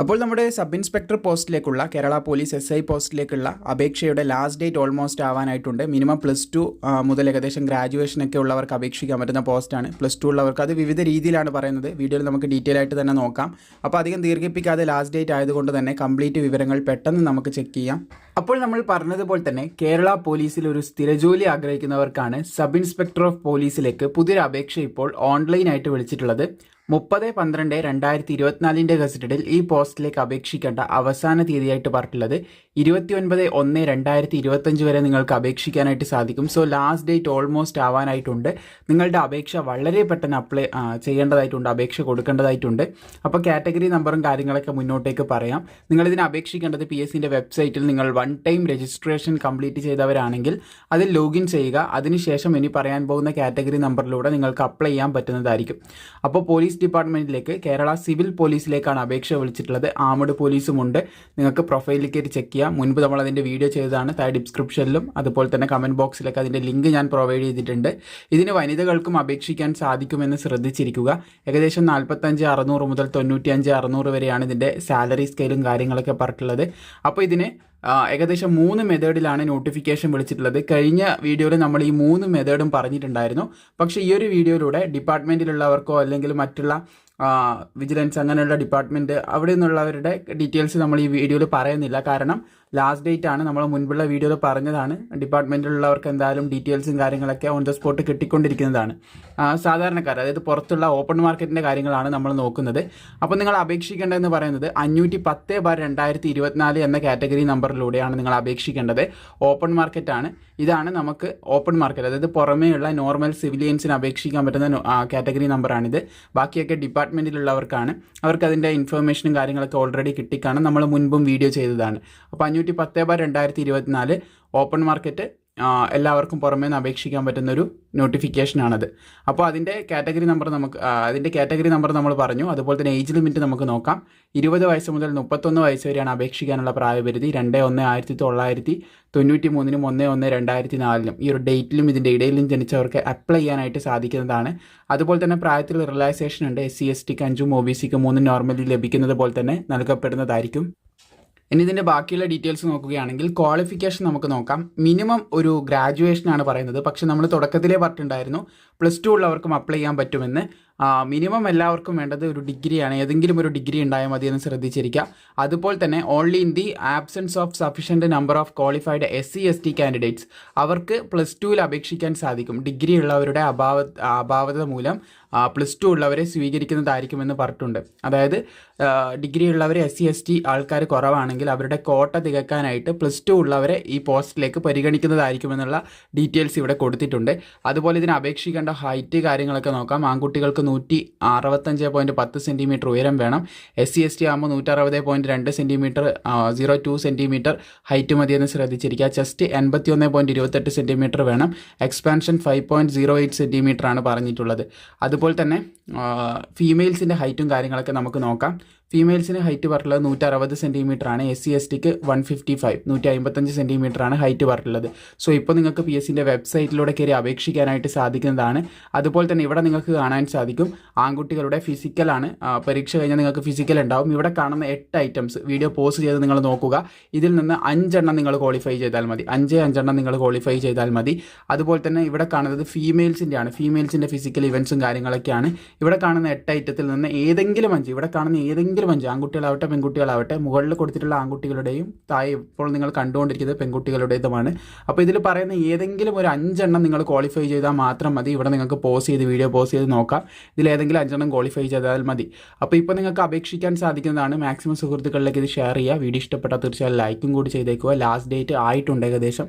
അപ്പോൾ നമ്മുടെ sub inspector പോസ്റ്റിലേക്കുള്ള കേരള പോലീസ് എസ് ഐ പോസ്റ്റിലേക്കുള്ള അപേക്ഷയുടെ ലാസ്റ്റ് ഡേറ്റ് ഓൾമോസ്റ്റ് ആവാനായിട്ടുണ്ട്. മിനിമം പ്ലസ് ടു മുതൽ ഏകദേശം ഗ്രാജുവേഷൻ ഒക്കെ ഉള്ളവർക്ക് അപേക്ഷിക്കാൻ പറ്റുന്ന പോസ്റ്റാണ് പ്ലസ് ടു ഉള്ളവർക്ക് അത് വിവിധ രീതിയിലാണ് പറയുന്നത്. വീഡിയോയിൽ നമുക്ക് ഡീറ്റെയിൽ ആയിട്ട് തന്നെ നോക്കാം. അപ്പോൾ അധികം ദീർഘിപ്പിക്കാതെ ലാസ്റ്റ് ഡേറ്റ് ആയതുകൊണ്ട് തന്നെ കംപ്ലീറ്റ് വിവരങ്ങൾ പെട്ടെന്ന് നമുക്ക് ചെക്ക് ചെയ്യാം. അപ്പോൾ നമ്മൾ പറഞ്ഞതുപോലെ തന്നെ കേരള പോലീസിൽ ഒരു സ്ഥിരജോലി ആഗ്രഹിക്കുന്നവർക്കാണ് സബ് ഇൻസ്പെക്ടർ ഓഫ് പോലീസിലേക്ക് പുതിയൊരു അപേക്ഷ ഇപ്പോൾ ഓൺലൈനായിട്ട് വിളിച്ചിട്ടുള്ളത്. മുപ്പത് പന്ത്രണ്ട് രണ്ടായിരത്തി ഇരുപത്തിനാലിന്റെ ഗസറ്റഡിൽ ഈ പോസ്റ്റിലേക്ക് അപേക്ഷിക്കേണ്ട അവസാന തീയതിയായിട്ട് പറഞ്ഞിട്ടുള്ളത് ഇരുപത്തി ഒൻപത് ഒന്ന് രണ്ടായിരത്തി ഇരുപത്തഞ്ച് വരെ നിങ്ങൾക്ക് അപേക്ഷിക്കാനായിട്ട് സാധിക്കും. സോ ലാസ്റ്റ് ഡേറ്റ് ഓൾമോസ്റ്റ് ആവാനായിട്ടുണ്ട്. നിങ്ങളുടെ അപേക്ഷ വളരെ പെട്ടെന്ന് അപ്ലൈ ചെയ്യേണ്ടതായിട്ടുണ്ട് അപേക്ഷ കൊടുക്കേണ്ടതായിട്ടുണ്ട്. അപ്പോൾ കാറ്റഗറി നമ്പറും കാര്യങ്ങളൊക്കെ മുന്നോട്ടേക്ക് പറയാം. നിങ്ങളിതിന് അപേക്ഷിക്കേണ്ടത് പി എസ് സിന്റെ വെബ്സൈറ്റിൽ നിങ്ങൾ വൺ ടൈം രജിസ്ട്രേഷൻ കംപ്ലീറ്റ് ചെയ്തവരാണെങ്കിൽ അതിൽ ലോഗിൻ ചെയ്യുക. അതിനുശേഷം ഇനി പറയാൻ പോകുന്ന കാറ്റഗറി നമ്പറിലൂടെ നിങ്ങൾക്ക് അപ്ലൈ ചെയ്യാൻ പറ്റുന്നതായിരിക്കും. അപ്പോൾ പോലീസ് ഡിപ്പാർട്ട്മെന്റിലേക്ക് കേരള സിവിൽ പോലീസിലേക്കാണ് അപേക്ഷ വിളിച്ചിട്ടുള്ളത്. ആമഡ് പോലീസും ഉണ്ട് നിങ്ങൾക്ക് പ്രൊഫൈലിൽ കയറി ചെക്ക് ചെയ്യാം. മുൻപ് നമ്മൾ അതിന്റെ വീഡിയോ ചെയ്തതാണ്. താഴെ ഡിസ്ക്രിപ്ഷനിലും അതുപോലെ തന്നെ കമന്റ് ബോക്സിലൊക്കെ അതിന്റെ ലിങ്ക് ഞാൻ പ്രൊവൈഡ് ചെയ്തിട്ടുണ്ട്. ഇതിന് വനിതകൾക്കും അപേക്ഷിക്കാൻ സാധിക്കുമെന്ന് ശ്രദ്ധിച്ചിരിക്കുക. ഏകദേശം നാൽപ്പത്തഞ്ച് അറുന്നൂറ് മുതൽ തൊണ്ണൂറ്റി അഞ്ച് അറുന്നൂറ് വരെയാണ് ഇതിന്റെ സാലറി സ്കെയിലും കാര്യങ്ങളൊക്കെ പറഞ്ഞിട്ടുള്ളത്. അപ്പോൾ ഇതിന് ഏകദേശം മൂന്ന് മെത്തേഡിലാണ് നോട്ടിഫിക്കേഷൻ വിളിച്ചിട്ടുള്ളത്. കഴിഞ്ഞ വീഡിയോയിൽ നമ്മൾ ഈ മൂന്ന് മെത്തേഡും പറഞ്ഞിട്ടുണ്ടായിരുന്നു. പക്ഷേ ഈ ഒരു വീഡിയോയിലൂടെ ഡിപ്പാർട്ട്മെന്റിലുള്ളവർക്കോ അല്ലെങ്കിൽ മറ്റുള്ള വിജിലൻസ് അങ്ങനെയുള്ള ഡിപ്പാർട്ട്മെന്റ് അവിടെ നിന്നുള്ളവരുടെ ഡീറ്റെയിൽസ് നമ്മൾ ഈ വീഡിയോയിൽ പറയുന്നില്ല. കാരണം ലാസ്റ്റ് ഡേറ്റ് ആണ്. നമ്മൾ മുൻപുള്ള വീഡിയോയിൽ പറഞ്ഞതാണ്. ഡിപ്പാർട്ട്മെന്റിലുള്ളവർക്ക് എന്തായാലും ഡീറ്റെയിൽസും കാര്യങ്ങളൊക്കെ ഓൺ ദ സ്പോട്ട് കിട്ടിക്കൊണ്ടിരിക്കുന്നതാണ്. സാധാരണക്കാർ അതായത് പുറത്തുള്ള ഓപ്പൺ മാർക്കറ്റിന്റെ കാര്യങ്ങളാണ് നമ്മൾ നോക്കുന്നത്. അപ്പോൾ നിങ്ങൾ അപേക്ഷിക്കേണ്ടതെന്ന് പറയുന്നത് അഞ്ഞൂറ്റി പത്ത് ബാർ രണ്ടായിരത്തി ഇരുപത്തിനാല് എന്ന കാറ്റഗറി നമ്പറിലൂടെയാണ് നിങ്ങൾ അപേക്ഷിക്കേണ്ടത്. ഓപ്പൺ മാർക്കറ്റാണ് ഇതാണ് നമുക്ക് ഓപ്പൺ മാർക്കറ്റ് അതായത് പുറമേയുള്ള നോർമൽ സിവിലിയൻസിന് അപേക്ഷിക്കാൻ പറ്റുന്ന കാറ്റഗറി നമ്പറാണിത് ബാക്കിയൊക്കെ ഡിപ്പാർട്ട്മെന്റിലുള്ളവർക്കാണ് അവർക്ക് അതിന്റെ ഇൻഫർമേഷനും കാര്യങ്ങളൊക്കെ ഓൾറെഡി കിട്ടിക്കാണ്. നമ്മൾ മുൻപും വീഡിയോ ചെയ്തതാണ്. അപ്പോൾ അഞ്ഞൂറ്റി പത്ത് ബാർ രണ്ടായിരത്തി ഇരുപത്തിനാല് ഓപ്പൺ മാർക്കറ്റ് എല്ലാവർക്കും പുറമേ നിന്ന് അപേക്ഷിക്കാൻ പറ്റുന്ന ഒരു നോട്ടിഫിക്കേഷനാണത് അപ്പോൾ അതിന്റെ കാറ്റഗറി നമ്പർ നമുക്ക് അതിന്റെ കാറ്റഗറി നമ്പർ നമ്മൾ പറഞ്ഞു. അതുപോലെ തന്നെ ഏജ് ലിമിറ്റ് നമുക്ക് നോക്കാം. ഇരുപത് വയസ്സ് മുതൽ മുപ്പത്തൊന്ന് വയസ്സ് വരെയാണ് അപേക്ഷിക്കാനുള്ള പ്രായപരിധി. രണ്ട് ഒന്ന് ആയിരത്തി തൊള്ളായിരത്തി തൊണ്ണൂറ്റി മൂന്നിനും ഒന്ന് ഒന്ന് രണ്ടായിരത്തി നാലിനും. ഈ ഒരു ഡേറ്റിലും ഇതിന്റെ ഇടയിലും ജനിച്ചവർക്ക് അപ്ലൈ ചെയ്യാനായിട്ട് സാധിക്കുന്നതാണ്. അതുപോലെ തന്നെ പ്രായത്തിൽ റിലാക്സേഷൻ ഉണ്ട്. എസ് സി എസ് ടിക്ക് അഞ്ചും ഒ ബി സിക്ക് മൂന്നും നോർമലി ലഭിക്കുന്നത് പോലെ തന്നെ നൽകപ്പെടുന്നതായിരിക്കും. ഇനി ഇതിന്റെ ബാക്കിയുള്ള ഡീറ്റെയിൽസ് നോക്കുകയാണെങ്കിൽ ക്വാളിഫിക്കേഷൻ നമുക്ക് നോക്കാം. മിനിമം ഒരു ഗ്രാജുവേഷൻ ആണ് പറയുന്നത്. പക്ഷേ നമ്മൾ തുടക്കത്തിലേ പറഞ്ഞിട്ടുണ്ടായിരുന്നു. പ്ലസ് ടു ഉള്ളവർക്കും അപ്ലൈ ചെയ്യാൻ പറ്റുമെന്ന്. മിനിമം എല്ലാവർക്കും വേണ്ടത് ഒരു ഡിഗ്രിയാണ് ഏതെങ്കിലും ഒരു ഡിഗ്രി ഉണ്ടായാൽ മതി എന്ന് ശ്രദ്ധിച്ചിരിക്കുക. അതുപോലെ തന്നെ only in the absence of sufficient number of qualified S C S T candidates അവർക്ക് പ്ലസ് ടുവിൽ അപേക്ഷിക്കാൻ സാധിക്കും. ഡിഗ്രി ഉള്ളവരുടെ അഭാവ അഭാവത മൂലം പ്ലസ് ടു ഉള്ളവരെ സ്വീകരിക്കുന്നതായിരിക്കുമെന്ന് പറഞ്ഞിട്ടുണ്ട്. അതായത് ഡിഗ്രി ഉള്ളവർ എസ് സി എസ് ടി ആൾക്കാർ കുറവാണെങ്കിൽ അവരുടെ കോട്ട തികക്കാനായിട്ട് പ്ലസ് ടു ഉള്ളവരെ ഈ പോസ്റ്റിലേക്ക് പരിഗണിക്കുന്നതായിരിക്കുമെന്നുള്ള ഡീറ്റെയിൽസ് ഇവിടെ കൊടുത്തിട്ടുണ്ട്. അതുപോലെ ഇതിന് അപേക്ഷിക്കേണ്ട ഹൈറ്റ് കാര്യങ്ങളൊക്കെ നോക്കാം. ആൺകുട്ടികൾക്ക് നൂറ്റി അറുപത്തഞ്ച് പോയിന്റ് പത്ത് സെന്റിമീറ്റർ ഉയരം വേണം. എസ് സി എസ് ടി ആകുമ്പോൾ നൂറ്ററുപത് പോയിന്റ് രണ്ട് centimetre zero two centimetre height മതിയെന്ന് ശ്രദ്ധിച്ചിരിക്കുക. ചെസ്റ്റ് എൺപത്തി ഒന്ന് പോയിന്റ് ഇരുപത്തെട്ട് സെന്റിമീറ്റർ വേണം. Expansion five point zero eight centimetre ആണ് പറഞ്ഞിട്ടുള്ളത്. അതുപോലെ തന്നെ ഫീമെയിൽസിന്റെ ഹൈറ്റും കാര്യങ്ങളൊക്കെ നമുക്ക് നോക്കാം. ഫീമെയിൽസിന് ഹൈറ്റ് പറഞ്ഞത് നൂറ്റി അറുപത് സെന്റിമീറ്റർ ആണ്. എസ് സി എസ് ടിക്ക് വൺ ഫിഫ്റ്റി ഫൈവ് നൂറ്റി അമ്പത്തഞ്ച് സെന്റിമീറ്റർ ആണ് ഹൈറ്റ് പറഞ്ഞത് സോ ഇപ്പോൾ നിങ്ങൾക്ക് പി എസ് വെബ്സൈറ്റിലൂടെ കയറി അപേക്ഷിക്കാനായിട്ട് സാധിക്കുന്നതാണ്. അതുപോലെ തന്നെ ഇവിടെ നിങ്ങൾക്ക് കാണാൻ സാധിക്കും ആൺകുട്ടികളുടെ ഫിസിക്കലാണ് പരീക്ഷ കഴിഞ്ഞാൽ നിങ്ങൾക്ക് ഫിസിക്കൽ ഉണ്ടാവും. ഇവിടെ കാണുന്ന എട്ട് ഐറ്റംസ് വീഡിയോ പോസ്റ്റ് ചെയ്ത് നിങ്ങൾ നോക്കുക. ഇതിൽ നിന്ന് അഞ്ചെണ്ണം നിങ്ങൾ ക്വാളിഫൈ ചെയ്താൽ മതി. അഞ്ച് അഞ്ചെണ്ണം നിങ്ങൾ ക്വാളിഫൈ ചെയ്താൽ മതി. അതുപോലെ തന്നെ ഇവിടെ കാണുന്നത് ഫീമെയിൽസിന്റെ ആണ് ഫീമെയിൽസിന്റെ ഫിസിക്കൽ ഇവൻസും കാര്യങ്ങളൊക്കെയാണ്. ഇവിടെ കാണുന്ന എട്ട് ഐറ്റത്തിൽ നിന്ന് ഏതെങ്കിലും അഞ്ച് ഇവിടെ കാണുന്ന ഏതെങ്കിലും അഞ്ച് ആൺകുട്ടികളാവട്ടെ പെൺകുട്ടികളാവട്ടെ മുകളിൽ കൊടുത്തിട്ടുള്ള ആൺകുട്ടികളുടെയും താഴെ ഇപ്പോൾ നിങ്ങൾ കണ്ടുകൊണ്ടിരിക്കുന്നത് പെൺകുട്ടികളുടേതുമാണ്. അപ്പോൾ ഇതിൽ പറയുന്ന ഏതെങ്കിലും ഒരു അഞ്ചെണ്ണം നിങ്ങൾ ക്വാളിഫൈ ചെയ്താൽ മാത്രം മതി. ഇവിടെ നിങ്ങൾക്ക് പോസ് ചെയ്ത് വീഡിയോ പോസ് ചെയ്ത് നോക്കാം. ഇതിൽ ഏതെങ്കിലും അഞ്ചെണ്ണം ക്വാളിഫൈ ചെയ്താൽ മതി. അപ്പോൾ ഇപ്പോൾ നിങ്ങൾക്ക് അപേക്ഷിക്കാൻ സാധിക്കുന്നതാണ്. മാക്സിമം സുഹൃത്തുക്കളിലേക്ക് ഇത് ഷെയർ ചെയ്യുക. വീഡിയോ ഇഷ്ടപ്പെട്ടാൽ തീർച്ചയായും ലൈക്കും കൂടി ചെയ്തേക്കുക. ലാസ്റ്റ് ഡേറ്റ് ആയിട്ടുണ്ട് ഏകദേശം.